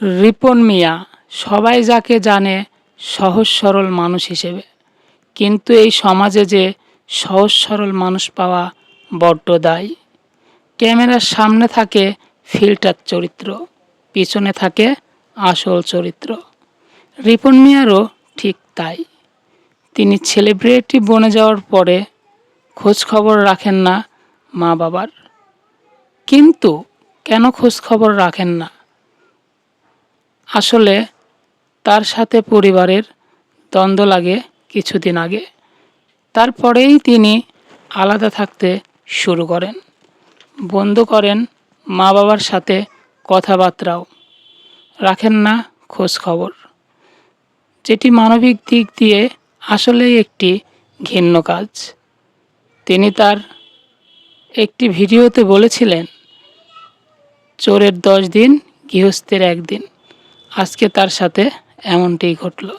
রিপন মিয়া, সবাই যাকে জানে সহজ সরল মানুষ হিসেবে। কিন্তু এই সমাজে যে সহজ সরল মানুষ পাওয়া বড্ড দায়। ক্যামেরার সামনে থাকে ফিল্টার চরিত্র, পিছনে থাকে আসল চরিত্র। রিপন মিয়ারও ঠিক তাই। তিনি সেলিব্রিটি বনে যাওয়ার পরে খোঁজ খবর রাখেন না মা বাবার কিন্তু কেন খোঁজ খবর রাখেন না? আসলে তার সাথে পরিবারের দ্বন্দ্ব লাগে কিছুদিন আগে। তারপরেই তিনি আলাদা থাকতে শুরু করেন। বন্ধ করেন মা বাবার সাথে কথাবার্তাও। রাখেন না খোঁজ খবর যেটি মানবিক দিক দিয়ে আসলেই একটি ঘিন্ন কাজ। তিনি তার একটি ভিডিওতে বলেছিলেন, চোরের দশ দিন, গৃহস্থের একদিন। আজকে তার সাথে এমনটি ঘটলো।